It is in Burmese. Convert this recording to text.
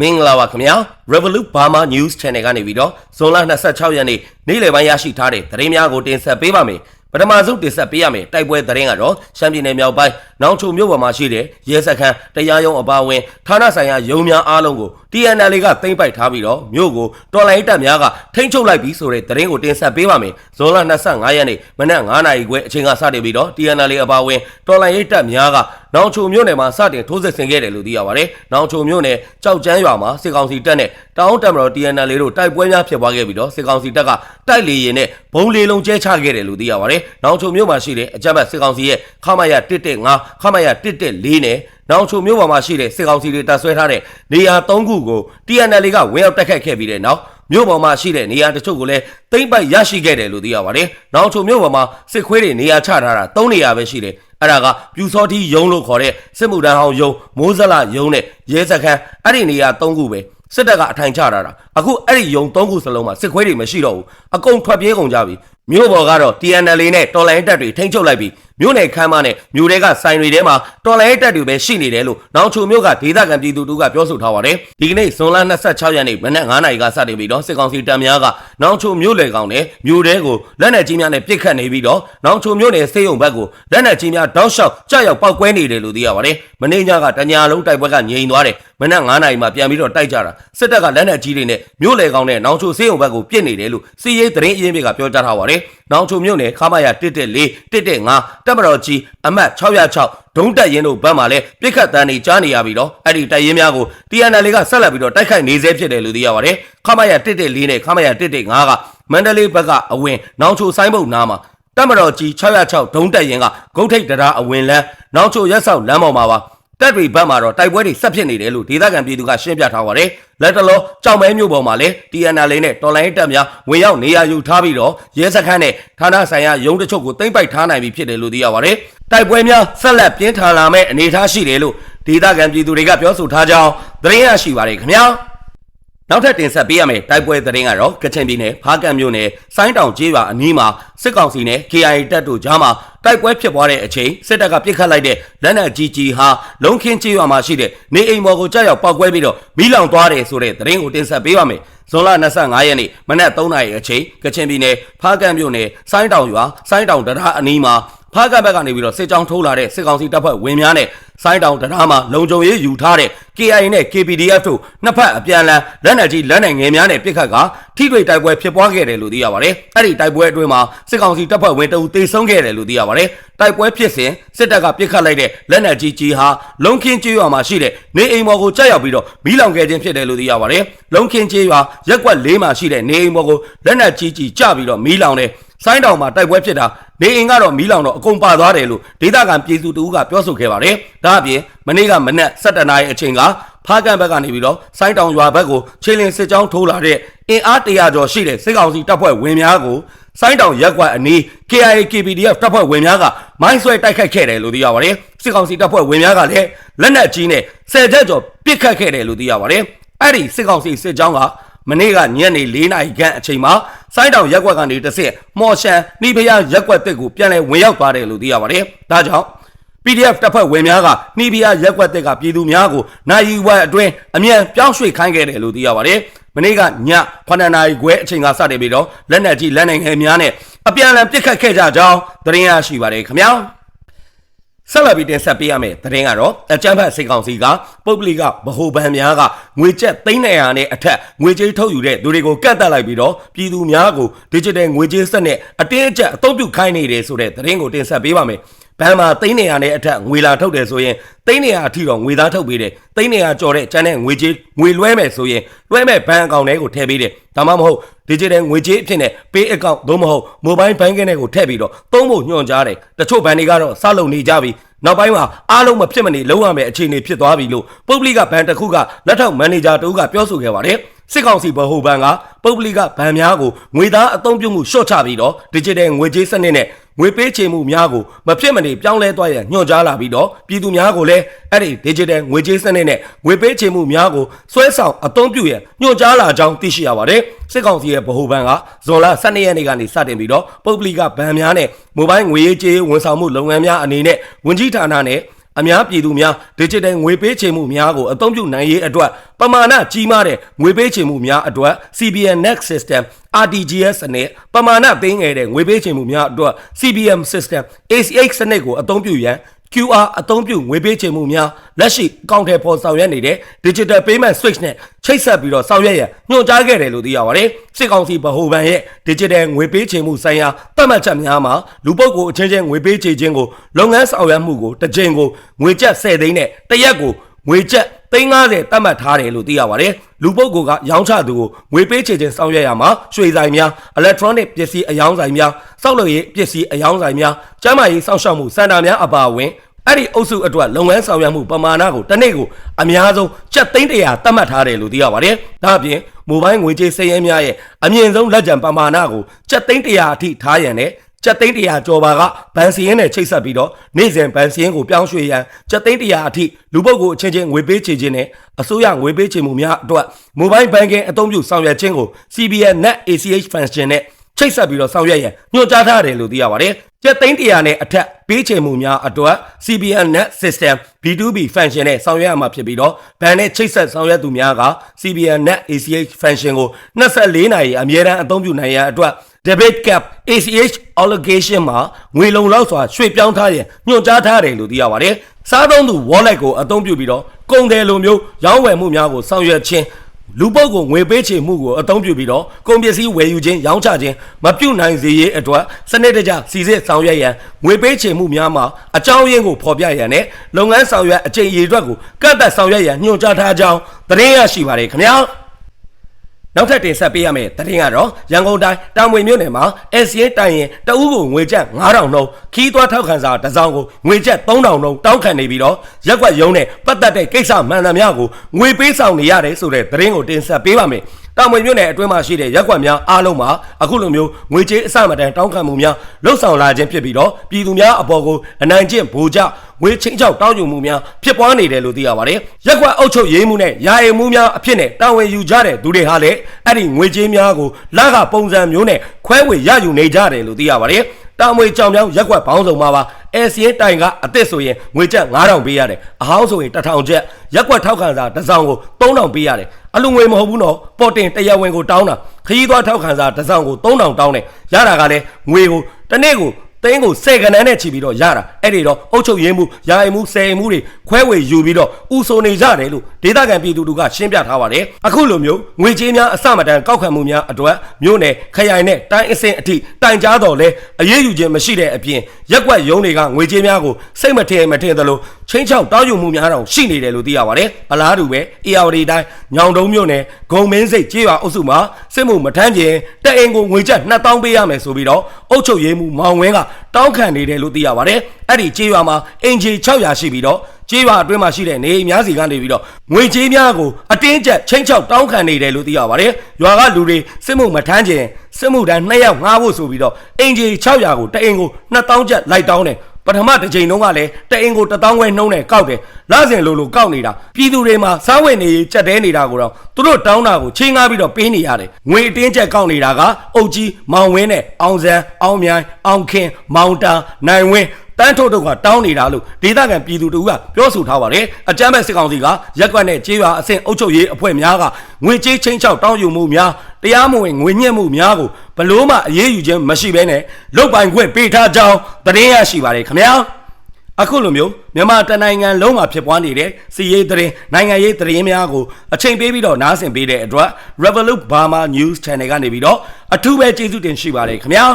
မင်္ဂလာပါခင်ဗျာ Revolut Burma News Channel ကနေပြီးတော့ဇွန်လ26ရက်နေ့နေ့လယ်ပိုင်းရရှိထားတဲ့သတင်းများကိုတင်ဆက်ပေးပါမယ်ပထမဆုံးတင်ဆက်ပေးရမယ်တိုက်ပွဲသတင်းကတော့ရှမ်းပြည်နယ်မြောက်ပိုင်းနောင်ချုံမြို့ပေါ်မှာရှိတဲ့ရဲစခန်းတရားရုံးအပါအဝင်ဌာနဆိုင်ရာရုံးများအားလုံးကို TNL ကသိမ်းပိုက်ထားပြီးတော့မြို့ကိုတော်လိုင်းတပ်များကထိန်းချုပ်လိုက်ပြီးဆိုတဲ့သတင်းကိုတင်ဆက်ပေးပါမယ်ဇွန်လ25ရက်နေ့မနက်9:00နာရီခွဲအချိန်ကစတင်ပြီးတော့ TNL အပါအဝင်တော်လိုင်းတပ်များကနောင်ချုံမြို့နယ်မှာစတင်ထိုးစစ်ဆင်ခဲ့တယ်လို့သိရပါတယ်နောင်ချုံမြို့နယ်ကြောက်ကျန်းရွာမှာစစ်ကောင်စီတပ်နဲ့တောင်းတမတော် TNL တို့တိုက်ပွဲများဖြစ်ပွားခဲ့ပြီးတော့စစ်ကောင်စီတပ်ကတိုက်လေရင်နဲ့ဘုံလေလုံးကျဲချခဲ့တယ်လို့သိရပါတယ်။နောင်ချုံမြို့မှာရှိတဲ့အကြမ်းဖက်စစ်ကောင်စီရဲ့ခမရ115ခမရ114နဲ့ နောင်ချုံမြို့ပေါ်မှာရှိတဲ့စစ်ကောင်စီတွေတပ်ဆွဲထားတဲ့နေရာ၃ခုကို TNL ကဝင်ရောက်တိုက်ခတ်ခဲ့ပြီးတဲ့နောက်မြို့ပေါ်မှာရှိတဲ့နေရာတချို့ကိုလည်းသိမ့်ပိုက်ရရှိခဲ့တယ်လို့သိရပါတယ်။နောင်ချုံမြို့ပေါ်မှာစစ်ခွေးတွေနေရာချထားတာ၃နေရာပဲရှိတယ်။အဲ့ဒါကပြူစောတိယုံလို့ခေါ်တဲ့စစ်မှုတန်းဟောင်းယုံမိုးစလယုံနဲ့ရဲစခန်းအဲ့ဒီနေရာ၃ခုပဲစစ်တပ်ကအထိုင်ချထားတာအခုအဲ့ဒီယုံ၃ခုစလုံးမှာစစ်ခွေးတွေမရှိတော့ဘူးအကုန်ထွက်ပြေးကုန်ကြပြီမြို့ပေါ်ကတော့ TNL နဲ့တော်လိုင်းတပ်တွေထိန်းချုပ်လိုက်ပြီးမြို့နယ်ခမ်းမနဲ့မြို့တွေကဆိုင်တွေထဲမှာတော်လိုင်းတပ်တွေပဲရှိနေတယ်လို့နောင်ချိုမြို့ကဒေသခံပြည်သူတို့ကပြောဆိုထားပါတယ်ဒီကနေ့ဇွန်လ26ရက်နေ့မနက်9:00နာရီကစတင်ပြီးတော့စစ်ကောင်စီတပ်များကနောင်ချိုမြို့လေကောင်နဲ့မြို့တဲကိုလက်နက်ကြီးများနဲ့ပစ်ခတ်နေပြီးတော့နောင်ချိုမြို့နယ်စေယုံဘက်ကိုလက်နက်ကြီးများတောက်လျှောက်ကြောက်ရောက်ပောက်ကွဲနေတယ်လို့သိရပါတယ်မနေ့ညကတညာလုံးတိုက်ပွဲကငြိမ်သွားတယ်မနက်9:00နာရီမှာပြန်ပြီးတော့တိုက်ကြတာစစ်တပ်ကလက်နက်ကြီးတွေနဲ့မြို့လေကောင်နဲ့နောင်ချိုစေယုံဘက်ကိုပစ်နေတယ်လို့စီရေးသတင်းအရင်းမြစ်ကပြောကြားထားပါတယ်နောင်ချိုမြို့နယ်ခမာယာ114 115တပ်မတော်ကြီးအမှတ်606ဒုံးတက်ရင်တို့ဘက်မှာလည်းပြစ်ခတ်တန်းတွေကြားနေရပြီးတော့အဲ့ဒီတိုက်ရင်များကို TNL ကဆက်လက်ပြီးတော့တိုက်ခိုက်နေသေးဖြစ်တယ်လို့သိရပါတယ်ခမာယာ114နဲ့ခမာယာ115ကမန္တလေးဘက်ကအဝင်နောင်ချိုဆိုင်းဘုတ်နားမှာတပ်မတော်ကြီး606ဒုံးတက်ရင်ကဂုတ်ထိတ်တရားအဝင်လန်းနောင်ချိုရက်ဆောက်လမ်းပေါ်မှာပါ တပ်တွေဘက်မှာတော့တိုက်ပွဲတွေဆက်ဖြစ်နေတယ်လို့ဒေသခံပြည်သူကရှင်းပြထားပါတယ်။လက်တလောကြောင်မဲမျိုးပေါ်မှာလည်း TNL နဲ့တော်လိုင်းတပ်များဝင်ရောက်နေရာယူထားပြီးတော့ရဲစခန်းနဲ့ဌာနဆိုင်ရာရုံးတချို့ကိုသိမ်းပိုက်ထားနိုင်ပြီဖြစ်တယ်လို့သိရပါတယ်။တိုက်ပွဲများဆက်လက်ပြင်းထန်လာမဲ့အနေအထားရှိတယ်လို့ဒေသခံပြည်သူတွေကပြောဆိုထားကြောင်းသတင်းရရှိပါတယ်ခင်ဗျာ။နောက်ထပ်တင်ဆက်ပေးရမယ့်တိုက်ပွဲသတင်းကတော့ကချင်ပြည်နယ်ဖားကန့်မြို့နယ်စိုင်းတောင်ကျေးရွာအနီးမှာစစ်ကောင်စီနဲ့ KIA တပ်တို့ကြားမှာ တိုက်ပွဲဖြစ်ပွားတဲ့အချိန်စစ်တပ်ကပစ်ခတ်လိုက်တဲ့လက်နက်ကြီးကြီးဟာလုံခင်းကျေးရွာမှာရှိတဲ့နေအိမ်ပေါ်ကိုကြောက်ရောက်ပောက်ကွဲပြီးတော့မိလောင်သွားတယ်ဆိုတဲ့သတင်းကိုတင်ဆက်ပေးပါမယ်။ဇွန်လ25ရက်နေ့မနက်3နာရီအချိန်ကချင်ပြည်နယ်ဖားကန့်မြို့နယ်စိုင်းတောင်ရွာစိုင်းတောင်တရားအနီးမှာ ဖားကဘက်ကနေပြီးတော့စစ်ကြောင်းထိုးလာတဲ့စစ်ကောင်စီတပ်ဖွဲ့ဝင်များနဲ့စိုင်းတောင်တရားမှာလုံခြုံရေးယူထားတဲ့ KIA နဲ့ KPDF တို့နှစ်ဖက်အပြန်အလှန်လက်နက်ကြီးလက်နက်ငယ်များနဲ့ပစ်ခတ်ကထိတွေ့တိုက်ပွဲဖြစ်ပွားခဲ့တယ်လို့သိရပါတယ်။အဲ့ဒီတိုက်ပွဲအတွင်းမှာစစ်ကောင်စီတပ်ဖွဲ့ဝင်တအူသေဆုံးခဲ့တယ်လို့သိရပါတယ်။တိုက်ပွဲဖြစ်စဉ်စစ်တပ်ကပစ်ခတ်လိုက်တဲ့လက်နက်ကြီးကြီးဟာလုံခင်းကျေးရွာမှာရှိတဲ့နေအိမ်ပေါ်ကိုကျရောက်ပြီးတော့မီးလောင်ခဲ့ခြင်းဖြစ်တယ်လို့သိရပါတယ်။လုံခင်းကျေးရွာရက်ကွက်၄မှာရှိတဲ့နေအိမ်ပေါ်ကိုလက်နက်ကြီးကြီးကျပြီးတော့မီးလောင်တဲ့ ဆိုင်းတောင်မှာတိုက်ပွဲဖြစ်တာနေအိမ်ကတော့မီးလောင်တော့အကုန်ပါသွားတယ်လို့ဒေသခံပြည်သူတဦးကပြောဆိုခဲ့ပါတယ်။ဒါအပြင်မနေ့ကမနက်7:00နာရီအချိန်ကဖားကန်ဘက်ကနေပြီးတော့ဆိုင်းတောင်ရွာဘက်ကိုခြေလင်းစစ်ကြောင်းထိုးလာတဲ့အင်အားတရာကျော်ရှိတဲ့စစ်ကောင်စီတပ်ဖွဲ့ဝင်များကိုဆိုင်းတောင်ရက်ကွက်အနီး KIA KPDF တပ်ဖွဲ့ဝင်များကမိုင်းဆွဲတိုက်ခိုက်ခဲ့တယ်လို့သိရပါတယ်။စစ်ကောင်စီတပ်ဖွဲ့ဝင်များကလည်းလက်နက်ကြီးနဲ့ဆယ်ချက်ကျော်ပစ်ခတ်ခဲ့တယ်လို့သိရပါတယ်။အဲ့ဒီစစ်ကောင်စီစစ်ကြောင်းက မနေ့ကညနေ၄နာရီခန့်အချိန်မှာစိုင်းတောင်ရက်ကွက်ကနေတစ်ဆင့်မော်ရှန်နှီးဖျားရက်ကွက်တက်ကိုပြန်လည်ဝင်ရောက်သွားတယ်လို့သိရပါတယ်။ဒါကြောင့် PDF တပ်ဖွဲ့ဝင်များကနှီးဖျားရက်ကွက်တက်ကပြည်သူများကိုနိုင်ဝက်အတွင်းအမြန်ပြောင်းရွှေ့ခိုင်းခဲ့တယ်လို့သိရပါတယ်။မနေ့ကည9နာရီခွဲအချိန်ကစတင်ပြီးတော့လက်နက်ကြီးလက်နက်ငယ်များနဲ့အပြန်အလှန်ပစ်ခတ်ခဲ့ကြကြောင်းသတင်းရရှိပါတယ်ခင်ဗျာ။ ဆက်လက်ပြီးတင်ဆက်ပေးရမယ့်သတင်းကတော့အကြမ်းဖက်စိတ်ကောင်စီကပုဂ္ဂလိကဗဟိုဘဏ်များကငွေကျပ်300နဲ့အထက်ငွေကြေးထုတ်ယူတဲ့သူတွေကိုကန့်သတ်လိုက်ပြီးတော့ပြည်သူများကို digital ငွေကြေးစက်နဲ့အတင်းအကျပ်အသုံးပြုခိုင်းနေတယ်ဆိုတဲ့သတင်းကိုတင်ဆက်ပေးပါမယ်။ ဘဏ်မှာ300နဲ့အထက်ငွေလာထုတ်တယ်ဆိုရင်300အထိတော့ငွေသားထုတ်ပေးတယ်300ကျော်တဲ့ကျန်တဲ့ငွေကြေးငွေလွှဲမယ်ဆိုရင်လွှဲမဲ့ဘဏ်အကောင့်ထဲကိုထည့်ပေးတယ်ဒါမှမဟုတ် digital ငွေကြေးအဖြစ်နဲ့ pay account သို့မဟုတ် mobile banking တွေကိုထည့်ပြီးတော့သုံးဖို့ညွှန်ကြားတယ်တချို့ဘဏ်တွေကတော့စလုပ်နေကြပြီ နောက်ပိုင်းမှာအားလုံးမဖြစ်မနေလုံးဝမယ်အခြေအနေဖြစ်သွားပြီလို့ပုဂ္ဂလိကဘဏ်တစ်ခုကလက်ထောက်မန်နေဂျာတဦးကပြောဆိုခဲ့ပါတယ်စစ်ကောင်စီဗဟိုဘဏ်ကပုဂ္ဂလိကဘဏ်များကိုငွေသားအသုံးပြုမှုရှော့ချပြီးတော့ digital ငွေကြေးစနစ်နဲ့ငွေပေးချေမှုများကိုမဖြစ်မနေပြောင်းလဲသွားရညွှန်ကြားလာပြီးတော့ပြည်သူများကိုလည်းအဲ့ဒီ digital ငွေကြေးစနစ်နဲ့ငွေပေးချေမှုများကိုဆွဲဆောင်အသုံးပြုရညွှန်ကြားလာကြောင်းသိရှိရပါတယ်စစ်ကောင်စီရဲ့ဗဟိုဘဏ်ကဇွန်လ12ရက်နေ့ကနေစတင်ပြီးတော့ပုဂ္ဂလိကဘဏ်များနဲ့မိုဘိုင်းငွေရေးကြေးဝန်ဆောင်မှုလုပ်ငန်းများအနေနဲ့ဝင်ကြီးဌာနနဲ့အများပြည်သူများ digital ငွေပေးချေမှုများကိုအသုံးပြုနိုင်ရေးအတွက်ပမာဏကြီးမားတဲ့ငွေပေးချေမှုများအတွက် CBN Next System RTGS စနစ်ပမာဏသိငယ်တဲ့ငွေပေးချေမှုများအတွက် CBM System ACH စနစ်ကိုအသုံးပြုရန် QR အသုံးပြုငွေပေးချေမှုများလက်ရှိအကောင့်ထဲပေါ်ဆောင်ရွက်နေတဲ့ Digital Payment Switch နဲ့ချိတ်ဆက်ပြီးတော့ဆောင်ရွက်ရန်ညွှန်ကြားခဲ့တယ်လို့သိရပါတယ်။စစ်ကောင်စီဗဟိုဘဏ်ရဲ့ Digital ငွေပေးချေမှုဆိုင်ရာသတ်မှတ်ချက်များမှာလူပုဂ္ဂိုလ်အချင်းချင်းငွေပေးချေခြင်းကိုလုပ်ငန်းဆောင်ရွက်မှုကိုတစ်ကြိမ်ကိုငွေကျပ်10သိန်းနဲ့တစ်ရက်ကိုငွေကျပ် 350တတ်မှတ်ထားတယ်လို့သိရပါတယ်။လူပုဂ္ဂိုလ်ကရောင်းချသူကိုငွေပေးချေခြင်းဆောင်ရွက်ရမှာရွှေဆိုင်များ electronic ပစ္စည်းအယောင်းဆိုင်များစောက်လုပ်ရေးပစ္စည်းအယောင်းဆိုင်များကျန်းမာရေးစောင့်ရှောက်မှုစင်တာများအပါအဝင်အဲ့ဒီအုပ်စုအတွက်လုပ်ငန်းဆောင်ရွက်မှုပမာဏကိုတစ်နေ့ကိုအများဆုံးကျပ်သိန်း100သတ်မှတ်ထားတယ်လို့သိရပါတယ်။ဒါအပြင်မိုဘိုင်းငွေကြေးစည်ရဲများရဲ့အမြင့်ဆုံးလက်ကျန်ပမာဏကိုကျပ်သိန်း100အထိထားရန်နဲ့ ကျပ်သိန်း100ကျော်ပါကဗန်စီရင်နဲ့ချိတ်ဆက်ပြီးတော့နေ့စဉ်ဗန်စီရင်ကိုပြောင်းရွှေ့ရန်ကျပ်သိန်း100အထိလူပုဂ္ဂိုလ်အချင်းချင်းငွေပေးချေခြင်းနဲ့အစိုးရငွေပေးချေမှုများအတွက်မိုဘိုင်းဘဏ်ကင်အသုံးပြုဆောင်ရွက်ခြင်းကို CBN Net ACH Function နဲ့ချိတ်ဆက်ပြီးတော့ဆောင်ရွက်ရန်ညွှန်ကြားထားတယ်လို့သိရပါတယ်။ကျက်သိန်း100နဲ့အထက်ပေးချေမှုများအတွက် CBN Net System B2B Function နဲ့ဆောင်ရွက်ရမှာဖြစ်ပြီးတော့ဘဏ်နဲ့ချိတ်ဆက်ဆောင်ရွက်သူများက CBN Net ACH Function ကို24နာရီအမြဲတမ်းအသုံးပြုနိုင်ရန်အတွက် debit cap ACH allocation မှာငွေလုံလောက်စွာရွှေ့ပြောင်းထားရန်ညွှန်ကြားထားတယ်လို့သိရပါတယ်။စားသုံးသူ wallet ကိုအသုံးပြုပြီးတော့ကုန်တယ်လိုမျိုးရောင်းဝယ်မှုများကိုဆောင်ရွက်ခြင်းလူပုတ်ကိုငွေပေးချေမှုကိုအသုံးပြုပြီးတော့ကုန်ပစ္စည်းဝယ်ယူခြင်းရောင်းချခြင်းမပြုနိုင်စေရေးအတွက်စနစ်တကျစီစစ်ဆောင်ရွက်ရန်ငွေပေးချေမှုများမှာအကြောင်းရင်းကိုဖော်ပြရန်နဲ့လုပ်ငန်းဆောင်ရွက်အချိန်ရည်အတွက်ကိုကန့်သက်ဆောင်ရွက်ရန်ညွှန်ကြားထားကြောင်းသတင်းရရှိပါတယ်ခင်ဗျာ နောက်ထပ်တင်ဆက်ပေးရမယ့်သတင်းကတော့ရန်ကုန်တိုင်းတောင်ဝေမြို့နယ်မှာ SCA တိုင်ရင်တအူးကိုငွေကျပ်9000နှုန်းခီးသွွားထောက်ခံစာတစ်စောင်းကိုငွေကျပ်3000နှုန်းတောင်းခံနေပြီးတော့ရက်ကွက်ရုံးနဲ့ပတ်သက်တဲ့ကိစ္စမှန်သမျှကိုငွေပေးဆောင်နေရတယ်ဆိုတဲ့သတင်းကိုတင်ဆက်ပေးပါမယ်။ တောင်ဝေမြို့နယ်အတွင်းမှာရှိတဲ့ရက်ကွက်များအားလုံးမှာအခုလိုမျိုးငွေကြေးအစမတန်တောင်းခံမှုများလှုပ်ဆောင်လာခြင်းဖြစ်ပြီးတော့ပြည်သူများအပေါ်ကိုအနိုင်ကျင့်ဗိုလ်ကျငွေချင်းချောက်တောင်းယူမှုများဖြစ်ပွားနေတယ်လို့သိရပါတယ်။ရက်ကွက်အုပ်ချုပ်ရေးမှုနဲ့ယာယီမှုများအဖြစ်နဲ့တာဝန်ယူကြတဲ့သူတွေဟာလည်းအဲ့ဒီငွေကြေးများကိုလကပုံစံမျိုးနဲ့ခွဲဝေရယူနေကြတယ်လို့သိရပါတယ်။တာမွေကြောင်ပြောင်းရက်ကွက်ဘောင်းဆောင်မှာပါ အဲစီရင်တိုင်ကအစ်စ်ဆိုရင်ငွေကျပ်9000ပေးရတယ်အဟောင်းဆိုရင်1000ကျပ်ရက်ကွက်ထောက်ခံစာတစ်စောင်ကို3000ပေးရတယ်အလူငွေမဟုတ်ဘူးနော်ပေါ်တင်တရားဝင်ကိုတောင်းတာခရီးသွားထောက်ခံစာတစ်စောင်ကို3000တောင်းတယ်ရတာကလည်းငွေကိုတစ်နေ့ကို တင်းကိုစေကနန်းနဲ့ချီပြီးတော့ရတာအဲ့ဒီတော့အုတ်ချုပ်ရင်းမှုယာယီမှုဆယ်မှုတွေခွဲဝေယူပြီးတော့ဥဆိုနေကြတယ်လို့ဒေသခံပြည်သူတို့ကရှင်းပြထားပါတယ်အခုလိုမျိုးငွေကြေးများအစမတန်ကောက်ခံမှုများအတွက်မြို့နယ်ခရိုင်နဲ့တိုင်းအဆင့်အထိတိုင်ကြားတော်လဲအရေးယူခြင်းမရှိတဲ့အပြင်ရက်ွက်ရုံးတွေကငွေကြေးများကိုစိတ်မထင်မထင်သလို ချင်းချောက်တောင်းယူမှုများတောင်ရှိနေတယ်လို့သိရပါတယ်အလားတူပဲ ARD တိုင်းညောင်တုံးမြို့နယ်ဂုံမင်းစိတ်ကျေးရွာအုပ်စုမှာစစ်မှုမထမ်းခြင်းတက်အင်ကိုငွေကျပ်2000ပေးရမယ်ဆိုပြီးတော့အုတ်ချုပ်ရေးမှုမောင်ဝင်းကတောင်းခံနေတယ်လို့သိရပါတယ်။အဲ့ဒီကြေးရွာမှာအင်ဂျီ600ရှိပြီးတော့ကြေးရွာအတွင်းမှာရှိတဲ့နေအိမ်များစီကနေပြီးတော့ငွေကြေးများကိုအတင်းကျပ်ချင်းချောက်တောင်းခံနေတယ်လို့သိရပါတယ်။ရွာကလူတွေစစ်မှုမထမ်းခြင်းစစ်မှုတန်း2ယောက်ငှားဖို့ဆိုပြီးတော့အင်ဂျီ600ကိုတအိမ်ကို2000ကျပ်လိုက်တောင်းတယ် ပထမတစ်ချိန်တုန်းကလည်းတအင်ကို1000ခွဲနှုံးနဲ့ကောက်တယ်လစဉ်လိုလိုကောက်နေတာပြည်သူတွေမှာစားဝတ်နေရေးကြက်တဲနေတာကိုတော့သူတို့တောင်းတာကိုချိန်ငါပြီးတော့ပေးနေရတယ်ငွေအတင်းကျပ်ကောက်နေတာကအုတ်ကြီးမောင်ဝင်းနဲ့အောင်စံအောင်မြိုင်အောင်ခင်မောင်တာနိုင်ဝင်း တန်းထုတ်တို့ကတောင်းနေတာလို့ဒေသခံပြည်သူတို့ကပြောဆိုထားပါတယ်အကြမ်းဖက်စစ်ကောင်စီကရက်ကွက်နဲ့ကြေးရွာအဆင့်အုပ်ချုပ်ရေးအဖွဲ့များကငွေကြေးချင်းချောက်တောင်းယူမှုများတရားမဝင်ငွေညှက်မှုများကိုဘလို့မှအရေးယူခြင်းမရှိဘဲနဲ့လုတ်ပိုင်ခွင့်ပေးထားကြောင်းသတင်းရရှိပါတယ်ခင်ဗျာအခုလိုမျိုးမြန်မာတနိုင်ငံလုံးမှာဖြစ်ပွားနေတဲ့စီးရေးသတင်းနိုင်ငံရေးသတင်းများကိုအချိန်ပေးပြီးတော့နားဆင်ပေးတဲ့အတွက် Revolut Burma News Channel ကနေပြီးတော့အထူးပဲကျေးဇူးတင်ရှိပါတယ်ခင်ဗျာ